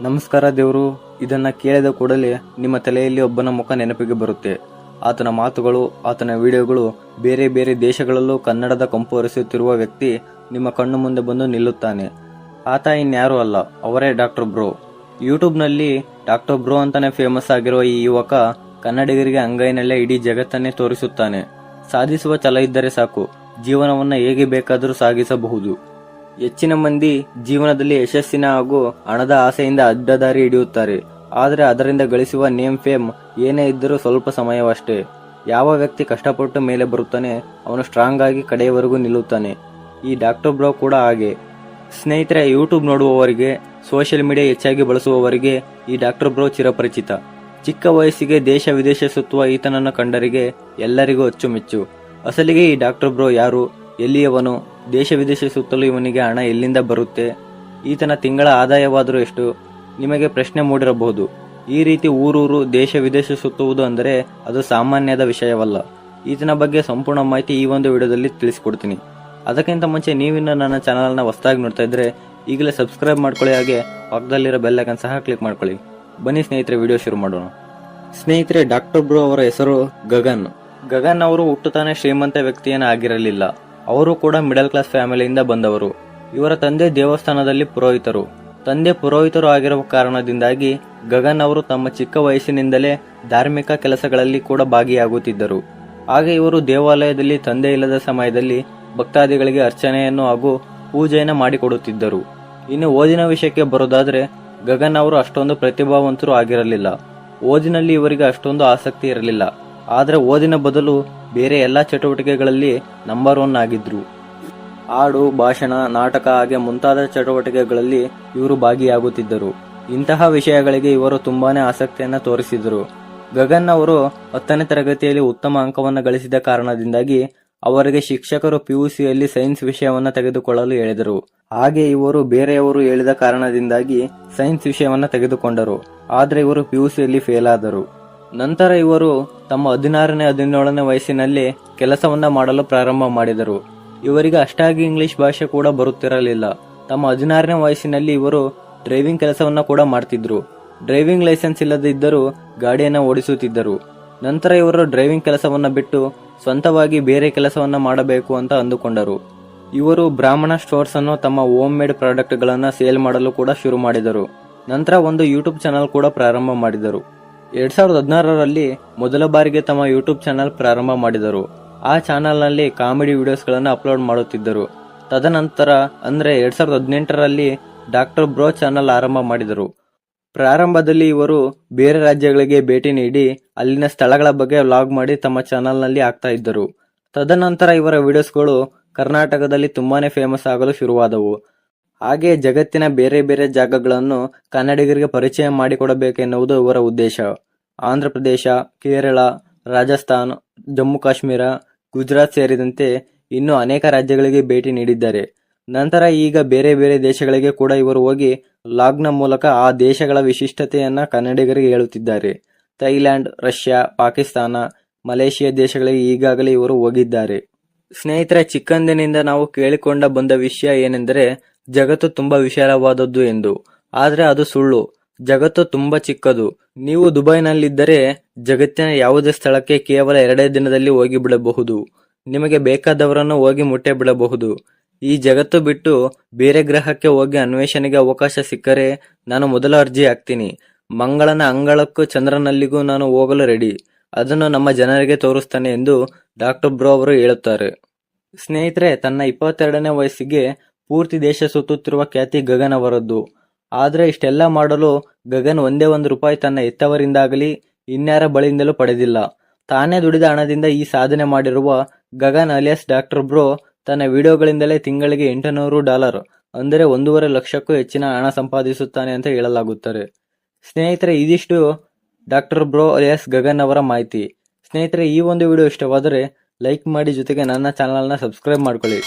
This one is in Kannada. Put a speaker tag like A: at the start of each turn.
A: ನಮಸ್ಕಾರ ದೇವರು, ಇದನ್ನ ಕೇಳಿದ ಕೂಡಲೇ ನಿಮ್ಮ ತಲೆಯಲ್ಲಿ ಒಬ್ಬನ ಮುಖ ನೆನಪಿಗೆ ಬರುತ್ತೆ. ಆತನ ಮಾತುಗಳು, ಆತನ ವಿಡಿಯೋಗಳು ಬೇರೆ ಬೇರೆ ದೇಶಗಳಲ್ಲೂ ಕನ್ನಡದ ಕಂಪು ಹರಿಸುತ್ತಿರುವ ವ್ಯಕ್ತಿ ನಿಮ್ಮ ಕಣ್ಣು ಮುಂದೆ ಬಂದು ನಿಲ್ಲುತ್ತಾನೆ. ಆತ ಇನ್ಯಾರೂ ಅಲ್ಲ, ಅವರೇ ಡಾಕ್ಟರ್ ಬ್ರೋ. ಯೂಟ್ಯೂಬ್ನಲ್ಲಿ ಡಾಕ್ಟರ್ ಬ್ರೋ ಅಂತಾನೆ ಫೇಮಸ್ ಆಗಿರುವ ಈ ಯುವಕ ಕನ್ನಡಿಗರಿಗೆ ಅಂಗೈನಲ್ಲೇ ಇಡೀ ಜಗತ್ತನ್ನೇ ತೋರಿಸುತ್ತಾನೆ. ಸಾಧಿಸುವ ಛಲ ಇದ್ದರೆ ಸಾಕು, ಜೀವನವನ್ನು ಹೇಗೆ ಬೇಕಾದರೂ ಸಾಗಿಸಬಹುದು. ಹೆಚ್ಚಿನ ಮಂದಿ ಜೀವನದಲ್ಲಿ ಯಶಸ್ಸಿನ ಹಾಗೂ ಹಣದ ಆಸೆಯಿಂದ ಅಡ್ಡದಾರಿ ಹಿಡಿಯುತ್ತಾರೆ. ಆದರೆ ಅದರಿಂದ ಗಳಿಸುವ ನೇಮ್, ಫೇಮ್ ಏನೇ ಇದ್ದರೂ ಸ್ವಲ್ಪ ಸಮಯವಷ್ಟೇ. ಯಾವ ವ್ಯಕ್ತಿ ಕಷ್ಟಪಟ್ಟು ಮೇಲೆ ಬರುತ್ತಾನೆ, ಅವನು ಸ್ಟ್ರಾಂಗ್ ಆಗಿ ಕಡೆಯವರೆಗೂ ನಿಲ್ಲುತ್ತಾನೆ. ಈ ಡಾಕ್ಟರ್ ಬ್ರೋ ಕೂಡ ಹಾಗೆ. ಸ್ನೇಹಿತರೆ ಯೂಟ್ಯೂಬ್ ನೋಡುವವರಿಗೆ ಸೋಷಿಯಲ್ ಮೀಡಿಯಾ ಹೆಚ್ಚಾಗಿ ಬಳಸುವವರಿಗೆ ಈ ಡಾಕ್ಟರ್ ಬ್ರೋ ಚಿರಪರಿಚಿತ. ಚಿಕ್ಕ ವಯಸ್ಸಿಗೆ ದೇಶ ವಿದೇಶ ಸುತ್ತುವ ಈತನನ್ನು ಕಂಡರಿಗೆ ಎಲ್ಲರಿಗೂ ಅಚ್ಚುಮೆಚ್ಚು. ಅಸಲಿಗೆ ಈ ಡಾಕ್ಟರ್ ಬ್ರೋ ಯಾರು? ಎಲ್ಲಿಯವನು? ದೇಶ ವಿದೇಶ ಸುತ್ತಲೂ ಇವನಿಗೆ ಹಣ ಎಲ್ಲಿಂದ ಬರುತ್ತೆ? ಈತನ ತಿಂಗಳ ಆದಾಯವಾದರೂ ಎಷ್ಟು? ನಿಮಗೆ ಪ್ರಶ್ನೆ ಮೂಡಿರಬಹುದು. ಈ ರೀತಿ ಊರೂರು, ದೇಶ ವಿದೇಶ ಸುತ್ತುವುದು ಅಂದರೆ ಅದು ಸಾಮಾನ್ಯದ ವಿಷಯವಲ್ಲ. ಈತನ ಬಗ್ಗೆ ಸಂಪೂರ್ಣ ಮಾಹಿತಿ ಈ ಒಂದು ವಿಡಿಯೋದಲ್ಲಿ ತಿಳಿಸ್ಕೊಡ್ತೀನಿ. ಅದಕ್ಕಿಂತ ಮುಂಚೆ ನೀವಿನ್ನು ನನ್ನ ಚಾನಲ್ನ ಹೊಸದಾಗಿ ನೋಡ್ತಾ ಇದ್ರೆ ಈಗಲೇ ಸಬ್ಸ್ಕ್ರೈಬ್ ಮಾಡ್ಕೊಳ್ಳಿ ಹಾಗೆ ಪಕ್ಕದಲ್ಲಿರೋ ಬೆಲ್ಲೈಕನ್ ಸಹ ಕ್ಲಿಕ್ ಮಾಡ್ಕೊಳ್ಳಿ. ಬನ್ನಿ ಸ್ನೇಹಿತರೆ, ವಿಡಿಯೋ ಶುರು ಮಾಡೋಣ. ಸ್ನೇಹಿತರೆ, ಡಾಕ್ಟರ್ ಬ್ರೋ ಅವರ ಹೆಸರು ಗಗನ್. ಗಗನ್ ಅವರು ಹುಟ್ಟುತ್ತಾನೆ ಶ್ರೀಮಂತ ವ್ಯಕ್ತಿಯನ್ನ ಆಗಿರಲಿಲ್ಲ ಅವರು ಕೂಡ ಮಿಡಲ್ ಕ್ಲಾಸ್ ಫ್ಯಾಮಿಲಿಯಿಂದ ಬಂದವರು. ಇವರ ತಂದೆ ದೇವಸ್ಥಾನದಲ್ಲಿ ಪುರೋಹಿತರು. ತಂದೆ ಪುರೋಹಿತರು ಆಗಿರುವ ಕಾರಣದಿಂದಾಗಿ ಗಗನ್ ಅವರು ತಮ್ಮ ಚಿಕ್ಕ ವಯಸ್ಸಿನಿಂದಲೇ ಧಾರ್ಮಿಕ ಕೆಲಸಗಳಲ್ಲಿ ಕೂಡ ಭಾಗಿಯಾಗುತ್ತಿದ್ದರು. ಹಾಗೆ ಇವರು ದೇವಾಲಯದಲ್ಲಿ ತಂದೆ ಇಲ್ಲದ ಸಮಯದಲ್ಲಿ ಭಕ್ತಾದಿಗಳಿಗೆ ಅರ್ಚನೆಯನ್ನು ಹಾಗೂ ಪೂಜೆಯನ್ನು ಮಾಡಿಕೊಡುತ್ತಿದ್ದರು. ಇನ್ನು ಓದಿನ ವಿಷಯಕ್ಕೆ ಬರೋದಾದ್ರೆ ಗಗನ್ ಅವರು ಅಷ್ಟೊಂದು ಪ್ರತಿಭಾವಂತರು ಆಗಿರಲಿಲ್ಲ. ಓದಿನಲ್ಲಿ ಇವರಿಗೆ ಅಷ್ಟೊಂದು ಆಸಕ್ತಿ ಇರಲಿಲ್ಲ. ಆದರೆ ಓದಿನ ಬದಲು ಬೇರೆ ಎಲ್ಲ ಚಟುವಟಿಕೆಗಳಲ್ಲಿ ನಂಬರ್ ಒನ್ ಆಗಿದ್ರು. ಹಾಡು, ಭಾಷಣ, ನಾಟಕ ಹಾಗೆ ಮುಂತಾದ ಚಟುವಟಿಕೆಗಳಲ್ಲಿ ಇವರು ಭಾಗಿಯಾಗುತ್ತಿದ್ದರು. ಇಂತಹ ವಿಷಯಗಳಿಗೆ ಇವರು ತುಂಬಾನೇ ಆಸಕ್ತಿಯನ್ನು ತೋರಿಸಿದರು. ಗಗನ್ ಅವರು ಹತ್ತನೇ ತರಗತಿಯಲ್ಲಿ ಉತ್ತಮ ಅಂಕವನ್ನು ಗಳಿಸಿದ ಕಾರಣದಿಂದಾಗಿ ಅವರಿಗೆ ಶಿಕ್ಷಕರು ಪಿಯುಸಿಯಲ್ಲಿ ಸೈನ್ಸ್ ವಿಷಯವನ್ನು ತೆಗೆದುಕೊಳ್ಳಲು ಹೇಳಿದರು. ಹಾಗೆ ಇವರು ಬೇರೆಯವರು ಹೇಳಿದ ಕಾರಣದಿಂದಾಗಿ ಸೈನ್ಸ್ ವಿಷಯವನ್ನು ತೆಗೆದುಕೊಂಡರು. ಆದರೆ ಇವರು ಪಿಯುಸಿಯಲ್ಲಿ ಫೇಲ್ ಆದರು. ನಂತರ ಇವರು ತಮ್ಮ ಹದಿನಾರನೇ ಹದಿನೇಳನೇ ವಯಸ್ಸಿನಲ್ಲಿ ಕೆಲಸವನ್ನ ಮಾಡಲು ಪ್ರಾರಂಭ ಮಾಡಿದರು. ಇವರಿಗೆ ಅಷ್ಟಾಗಿ ಇಂಗ್ಲಿಷ್ ಭಾಷೆ ಕೂಡ ಬರುತ್ತಿರಲಿಲ್ಲ. ತಮ್ಮ ಹದಿನಾರನೇ ವಯಸ್ಸಿನಲ್ಲಿ ಇವರು ಡ್ರೈವಿಂಗ್ ಕೆಲಸವನ್ನ ಕೂಡ ಮಾಡ್ತಿದ್ರು. ಡ್ರೈವಿಂಗ್ ಲೈಸೆನ್ಸ್ ಇಲ್ಲದಿದ್ದರೂ ಗಾಡಿಯನ್ನು ಓಡಿಸುತ್ತಿದ್ದರು. ನಂತರ ಇವರು ಡ್ರೈವಿಂಗ್ ಕೆಲಸವನ್ನ ಬಿಟ್ಟು ಸ್ವಂತವಾಗಿ ಬೇರೆ ಕೆಲಸವನ್ನ ಮಾಡಬೇಕು ಅಂತ ಅಂದುಕೊಂಡರು. ಇವರು ಬ್ರಾಹ್ಮಣ ಸ್ಟೋರ್ಸ್ ಅನ್ನು ತಮ್ಮ ಹೋಮ್ ಮೇಡ್ ಪ್ರಾಡಕ್ಟ್ ಗಳನ್ನ ಸೇಲ್ ಮಾಡಲು ಕೂಡ ಶುರು ಮಾಡಿದರು. ನಂತರ ಒಂದು ಯೂಟ್ಯೂಬ್ ಚಾನಲ್ ಕೂಡ ಪ್ರಾರಂಭ ಮಾಡಿದರು. ಎರಡ್ ಸಾವಿರದ ಹದಿನಾರರಲ್ಲಿ ಮೊದಲ ಬಾರಿಗೆ ತಮ್ಮ ಯೂಟ್ಯೂಬ್ ಚಾನಲ್ ಪ್ರಾರಂಭ ಮಾಡಿದರು. ಆ ಚಾನಲ್ನಲ್ಲಿ ಕಾಮಿಡಿ ವಿಡಿಯೋಸ್ಗಳನ್ನು ಅಪ್ಲೋಡ್ ಮಾಡುತ್ತಿದ್ದರು. ತದನಂತರ, ಅಂದರೆ ಎರಡ್ ಸಾವಿರದ ಹದಿನೆಂಟರಲ್ಲಿ ಡಾಕ್ಟರ್ ಬ್ರೋ ಚಾನಲ್ ಆರಂಭ ಮಾಡಿದರು. ಪ್ರಾರಂಭದಲ್ಲಿ ಇವರು ಬೇರೆ ರಾಜ್ಯಗಳಿಗೆ ಭೇಟಿ ನೀಡಿ ಅಲ್ಲಿನ ಸ್ಥಳಗಳ ಬಗ್ಗೆ ವ್ಲಾಗ್ ಮಾಡಿ ತಮ್ಮ ಚಾನಲ್ನಲ್ಲಿ ಆಗ್ತಾ ಇದ್ದರು. ತದನಂತರ ಇವರ ವಿಡಿಯೋಸ್ಗಳು ಕರ್ನಾಟಕದಲ್ಲಿ ತುಂಬಾನೇ ಫೇಮಸ್ ಆಗಲು ಶುರುವಾದವು. ಹಾಗೆ ಜಗತ್ತಿನ ಬೇರೆ ಬೇರೆ ಜಾಗಗಳನ್ನು ಕನ್ನಡಿಗರಿಗೆ ಪರಿಚಯ ಮಾಡಿಕೊಡಬೇಕೆನ್ನುವುದು ಇವರ ಉದ್ದೇಶ. ಆಂಧ್ರ ಪ್ರದೇಶ, ಕೇರಳ, ರಾಜಸ್ಥಾನ್, ಜಮ್ಮು ಕಾಶ್ಮೀರ, ಗುಜರಾತ್ ಸೇರಿದಂತೆ ಇನ್ನೂ ಅನೇಕ ರಾಜ್ಯಗಳಿಗೆ ಭೇಟಿ ನೀಡಿದ್ದಾರೆ. ನಂತರ ಈಗ ಬೇರೆ ಬೇರೆ ದೇಶಗಳಿಗೆ ಕೂಡ ಇವರು ಹೋಗಿ ಲಾಗ್ನ ಮೂಲಕ ಆ ದೇಶಗಳ ವಿಶಿಷ್ಟತೆಯನ್ನು ಕನ್ನಡಿಗರಿಗೆ ಹೇಳುತ್ತಿದ್ದಾರೆ. ಥೈಲ್ಯಾಂಡ್, ರಷ್ಯಾ, ಪಾಕಿಸ್ತಾನ, ಮಲೇಷಿಯಾ ದೇಶಗಳಿಗೆ ಈಗಾಗಲೇ ಇವರು ಹೋಗಿದ್ದಾರೆ. ಸ್ನೇಹಿತರ, ಚಿಕ್ಕಂದಿನಿಂದ ನಾವು ಕೇಳಿಕೊಂಡ ಬಂದ ವಿಷಯ ಏನೆಂದರೆ ಜಗತ್ತು ತುಂಬಾ ವಿಶಾಲವಾದದ್ದು ಎಂದು. ಆದರೆ ಅದು ಸುಳ್ಳು. ಜಗತ್ತು ತುಂಬಾ ಚಿಕ್ಕದು. ನೀವು ದುಬೈನಲ್ಲಿದ್ದರೆ ಜಗತ್ತಿನ ಯಾವುದೇ ಸ್ಥಳಕ್ಕೆ ಕೇವಲ ಎರಡೇ ದಿನದಲ್ಲಿ ಹೋಗಿ ಬಿಡಬಹುದು. ನಿಮಗೆ ಬೇಕಾದವರನ್ನು ಹೋಗಿ ಮುಟ್ಟೆ ಬಿಡಬಹುದು. ಈ ಜಗತ್ತು ಬಿಟ್ಟು ಬೇರೆ ಗ್ರಹಕ್ಕೆ ಹೋಗಿ ಅನ್ವೇಷಣೆಗೆ ಅವಕಾಶ ಸಿಕ್ಕರೆ ನಾನು ಮೊದಲ ಅರ್ಜಿ ಹಾಕ್ತೀನಿ. ಮಂಗಳನ ಅಂಗಳಕ್ಕೂ ಚಂದ್ರನಲ್ಲಿಗೂ ನಾನು ಹೋಗಲು ರೆಡಿ ಅದನ್ನು ನಮ್ಮ ಜನರಿಗೆ ತೋರಿಸ್ತಾನೆ ಎಂದು ಡಾಕ್ಟರ್ ಬ್ರೋ ಅವರು ಹೇಳುತ್ತಾರೆ. ಸ್ನೇಹಿತರೆ, ತನ್ನ ಇಪ್ಪತ್ತೆರಡನೇ ವಯಸ್ಸಿಗೆ ಪೂರ್ತಿ ದೇಶ ಸುತ್ತುತ್ತಿರುವ ಖ್ಯಾತಿ ಗಗನ್ ಅವರದ್ದು ಆದರೆ ಇಷ್ಟೆಲ್ಲ ಮಾಡಲು ಗಗನ್ ಒಂದೇ ಒಂದು ರೂಪಾಯಿ ತನ್ನ ಎತ್ತವರಿಂದಾಗಲಿ ಇನ್ಯಾರ ಬಳಿಯಿಂದಲೂ ಪಡೆದಿಲ್ಲ. ತಾನೇ ದುಡಿದ ಹಣದಿಂದ ಈ ಸಾಧನೆ ಮಾಡಿರುವ ಗಗನ್ ಅಲಿಯಾಸ್ ಡಾಕ್ಟರ್ ಬ್ರೋ ತನ್ನ ವಿಡಿಯೋಗಳಿಂದಲೇ ತಿಂಗಳಿಗೆ ಎಂಟುನೂರು ಡಾಲರ್, ಅಂದರೆ ಒಂದೂವರೆ ಲಕ್ಷಕ್ಕೂ ಹೆಚ್ಚಿನ ಹಣ ಸಂಪಾದಿಸುತ್ತಾನೆ ಅಂತ ಹೇಳಲಾಗುತ್ತದೆ. ಸ್ನೇಹಿತರೆ, ಇದಿಷ್ಟು ಡಾಕ್ಟರ್ ಬ್ರೋ ಅಲಿಯಾಸ್ ಗಗನ್ ಅವರ ಮಾಹಿತಿ. ಸ್ನೇಹಿತರೆ, ಈ ಒಂದು ವಿಡಿಯೋ ಇಷ್ಟವಾದರೆ ಲೈಕ್ ಮಾಡಿ ಜೊತೆಗೆ ನನ್ನ ಚಾನಲ್ನ ಸಬ್ಸ್ಕ್ರೈಬ್ ಮಾಡ್ಕೊಳ್ಳಿ.